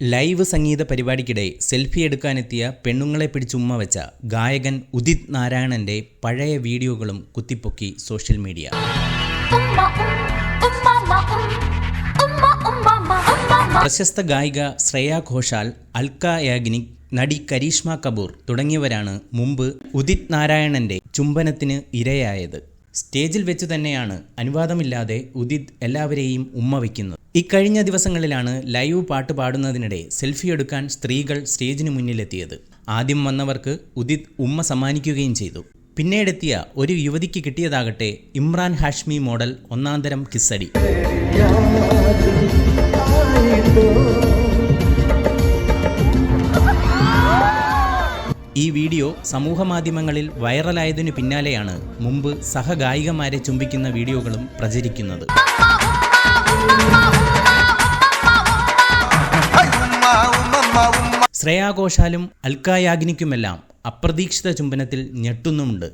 Live സംഗീത പരിപാടിക്കിടെ selfie എടുക്കാനെത്തിയ പെണ്ണുങ്ങളെ പിടിച്ചുമ്മ വെച്ച ഗായകൻ ഉദിത് നാരായണന്റെ പഴയ വീഡിയോകളും കുത്തിപ്പൊക്കി സോഷ്യൽ മീഡിയ. പ്രശസ്ത ഗായിക ശ്രേയ ഘോഷാൽ അൽക്ക യാഗ്നിക് നടി കരീഷ്മ കപൂർ തുടങ്ങിയവരാണ് മുമ്പ് ഉദിത് നാരായണന്റെ ചുംബനത്തിന് ഇരയായത് സ്റ്റേജിൽ വെച്ചു തന്നെയാണ് അനുവാദമില്ലാതെ ഉദിത് എല്ലാവരെയും ഉമ്മ വയ്ക്കുന്നത്. ഇക്കഴിഞ്ഞ ദിവസങ്ങളിലാണ് ലൈവ് പാട്ട് പാടുന്നതിനിടെ സെൽഫി എടുക്കാൻ സ്ത്രീകൾ സ്റ്റേജിന് മുന്നിലെത്തിയത്. ആദ്യം വന്നവർക്ക് ഉദിത് ഉമ്മ സമ്മാനിക്കുകയും ചെയ്തു. പിന്നീടെത്തിയ ഒരു യുവതിക്ക് കിട്ടിയതാകട്ടെ ഇമ്രാൻ ഹാഷ്മി മോഡൽ ഒന്നാന്തരം കിസ്സടി. ഈ വീഡിയോ സമൂഹമാധ്യമങ്ങളിൽ വൈറലായതിനു പിന്നാലെയാണ് മുമ്പ് സഹഗായികമാരെ ചുംബിക്കുന്ന വീഡിയോകളും പ്രചരിക്കുന്നത്. ശ്രേയാ ഘോഷാലും അൽക്ക യാഗ്നിക്കുമെല്ലാം അപ്രതീക്ഷിത ചുംബനത്തിൽ ഞെട്ടുന്നുമുണ്ട്.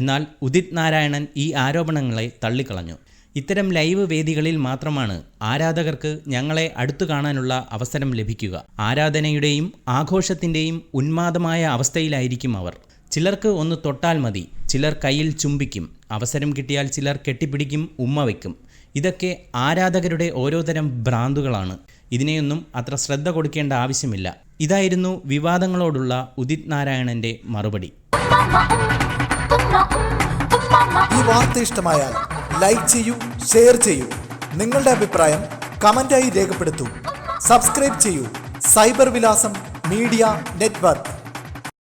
എന്നാൽ ഉദിത് നാരായണൻ ഈ ആരോപണങ്ങളെ തള്ളിക്കളഞ്ഞു. ഇത്തരം ലൈവ് വേദികളിൽ മാത്രമാണ് ആരാധകർക്ക് ഞങ്ങളെ അടുത്തു കാണാനുള്ള അവസരം ലഭിക്കുക. ആരാധനയുടെയും ആഘോഷത്തിന്റെയും ഉന്മാദമായ അവസ്ഥയിലായിരിക്കും അവർ. ചിലർക്ക് ഒന്ന് തൊട്ടാൽ മതി ചിലർ കയ്യിൽ ചുംബിക്കും. അവസരം കിട്ടിയാൽ ചിലർ കെട്ടിപ്പിടിക്കും ഉമ്മ വയ്ക്കും ഇതൊക്കെ ആരാധകരുടെ ഓരോതരം ഭ്രാന്തുകളാണ്. ഇതിനെയൊന്നും അത്ര ശ്രദ്ധ കൊടുക്കേണ്ട ആവശ്യമില്ല. ഇതായിരുന്നു വിവാദങ്ങളോടുള്ള ഉദിത് നാരായണന്റെ മറുപടി. ഈ വാർത്ത ഇഷ്ടമായാൽ ലൈക്ക് ചെയ്യൂ ഷെയർ ചെയ്യൂ. നിങ്ങളുടെ അഭിപ്രായം കമന്റായി രേഖപ്പെടുത്തൂ. സബ്സ്ക്രൈബ് ചെയ്യൂ. സൈബർ വിലാസം മീഡിയ നെറ്റ്വർക്ക്